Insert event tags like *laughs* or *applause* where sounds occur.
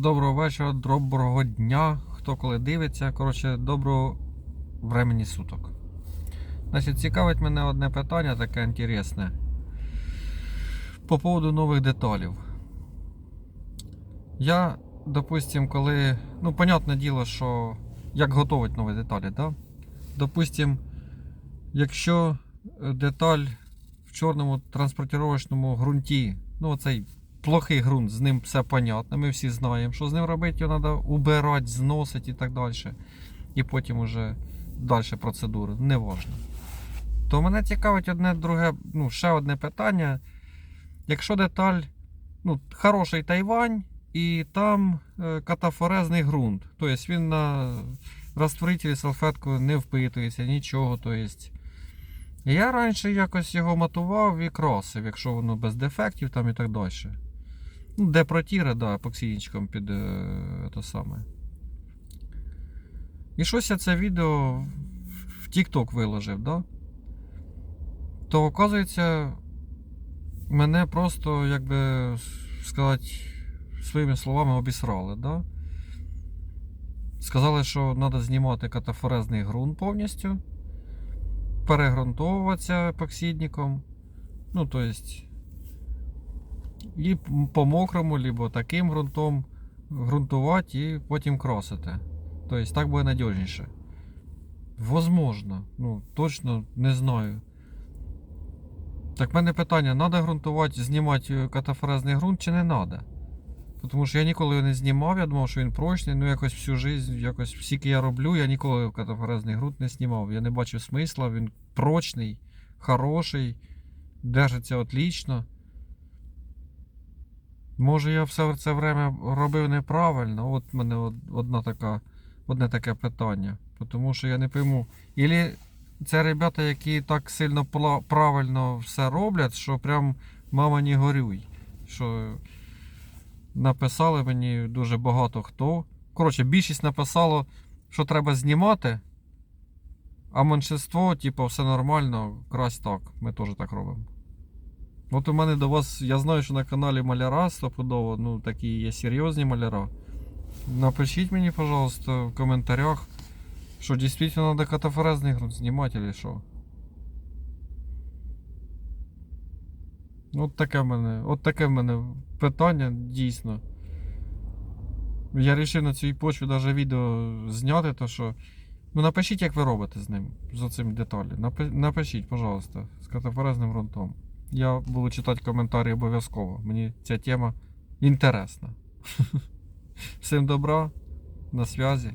Доброго вечора, доброго дня, хто коли дивиться. Коротше, доброго времени суток. Значить, цікавить мене одне питання таке інтересне. По поводу нових деталів. Я, допустим, коли. Ну, понятне діло, що як готувати нові деталі, да? Допустим, якщо е, деталь в чорному транспортировочному ґрунті, ну оцей плохий ґрунт, з ним все понятно, ми всі знаємо, що з ним робити, його треба убирати, зносити і так далі. І потім уже далі процедури, не важно. То мене цікавить одне друге, ну, ще одне питання. Якщо деталь, ну, хороший Тайвань, і там е, катафорезний ґрунт, тобто він на розтворителі салфетку не впитується, нічого. Тобто, я раніше якось його матував і красив, якщо воно без дефектів там і так далі. Ну, де протіра, да, епоксидничком під е, то саме. І щось я це відео в TikTok виложив, да? То, оказується, мене просто, як би сказати, своїми словами обісрали, да? Сказали, що треба знімати катафорезний ґрунт повністю, перегрунтовуватися епоксидником. Ну, то есть, і по мокрому, либо таким ґрунтом ґрунтувати і потім кросити. Тобто так буде надіжніше. Возможно, ну точно не знаю. Так в мене питання: треба ґрунтувати, знімати катафорезний ґрунт чи не треба? Тому що я ніколи його не знімав, я думав, що він прочний, ну якось всю життя, якось скільки я роблю, я ніколи катафорезний ґрунт не знімав. Я не бачив смисла, він прочний, хороший, держиться отлично. Може я все це время робив неправильно? От в мене одна така, одне таке питання. Тому що я не пойму. Ілі це ребята, які так сильно правильно все роблять, що прям мама не горюй. Що написали мені дуже багато хто. Коротше, більшість написало, що треба знімати. А меншинство, типу, все нормально, крась так. Ми теж так робимо. От у мене до вас, я знаю, що на каналі маляра стопудово, ну такі є серйозні маляра. Напишіть мені, пожалуйста, в коментарях, що дійсно треба катафорезний ґрунт знімати, чи що. От таке в мене, от таке в мене питання, дійсно. Я вирішив на цій почві навіть відео зняти, то що. Ну напишіть, як ви робите з ним, з цим деталі. Напишіть, пожалуйста, з катафорезним ґрунтом. Я буду читати коментарі обов'язково. Мені ця тема інтересна. *laughs* Всім добра, на зв'язі.